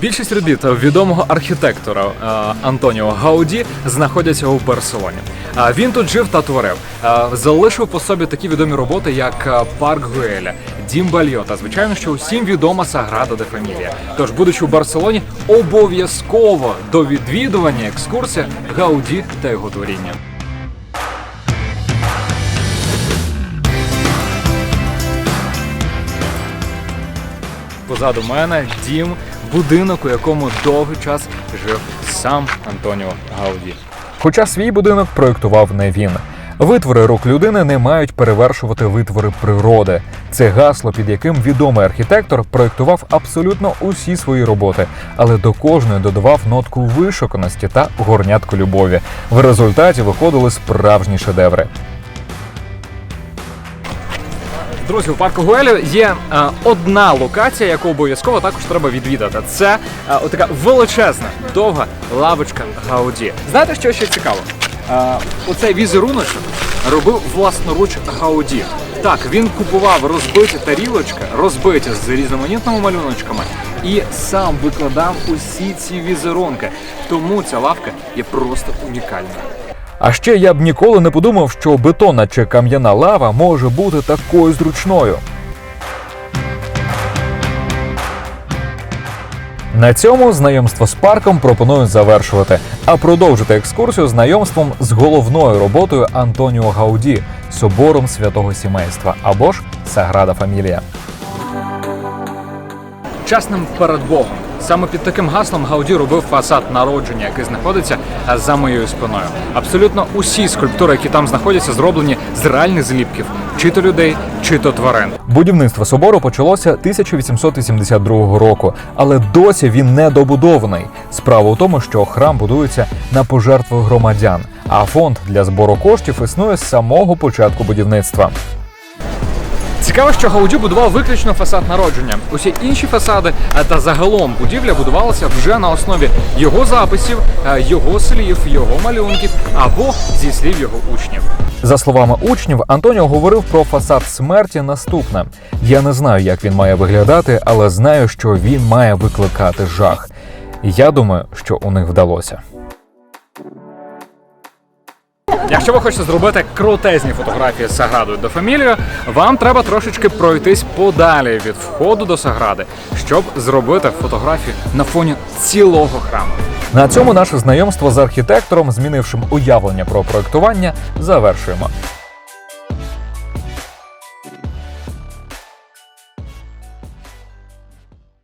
Більшість робіт відомого архітектора е, Антоніо Гауді знаходяться у Барселоні. А він тут жив та творив. Е, залишив по собі такі відомі роботи, як е, Парк Гуеля, Дім Бальо та звичайно, що усім відома Саграда де Фамілія. Тож, будучи у Барселоні, обов'язково до відвідування екскурсія Гауді та його творіння. Позаду мене дім, будинок, у якому довгий час жив сам Антоніо Гауді. Хоча свій будинок проєктував не він. Витвори рук людини не мають перевершувати витвори природи. Це гасло, під яким відомий архітектор проєктував абсолютно усі свої роботи, але до кожної додавав нотку вишуканості та горнятку любові. В результаті виходили справжні шедеври. Друзі, у парку Гуелю є е, одна локація, яку обов'язково також треба відвідати. Це е, отака величезна, довга лавочка Гауді. Знаєте, що ще цікаво? Е, оцей візеруночок робив власноруч Гауді. Так, він купував розбиті тарілочки, розбиті з різноманітними малюночками, і сам викладав усі ці візерунки. Тому ця лавка є просто унікальною. А ще я б ніколи не подумав, що бетонна чи кам'яна лава може бути такою зручною. На цьому знайомство з парком пропоную завершувати, а продовжити екскурсію знайомством з головною роботою Антоніо Гауді собором святого сімейства або ж Саграда Фамілія. Чесним перед Богом. Саме під таким гаслом Гауді робив фасад народження, який знаходиться за моєю спиною. Абсолютно усі скульптури, які там знаходяться, зроблені з реальних зліпків, чи то людей, чи то тварин. Будівництво собору почалося 1882 року, але досі він не добудований. Справа у тому, що храм будується на пожертви громадян, а фонд для збору коштів існує з самого початку будівництва. Цікаво, що Гауді будував виключно фасад народження. Усі інші фасади е, та загалом будівля будувалася вже на основі його записів, е, його слів, його малюнків або зі слів його учнів. За словами учнів, Антоніо говорив про фасад смерті наступне: я не знаю, як він має виглядати, але знаю, що він має викликати жах. Я думаю, що у них вдалося. Якщо ви хочете зробити крутезні фотографії з Саградою до Фамілію, вам треба трошечки пройтись подалі від входу до Сагради, щоб зробити фотографію на фоні цілого храму. На цьому наше знайомство з архітектором, змінившим уявлення про проектування, завершуємо.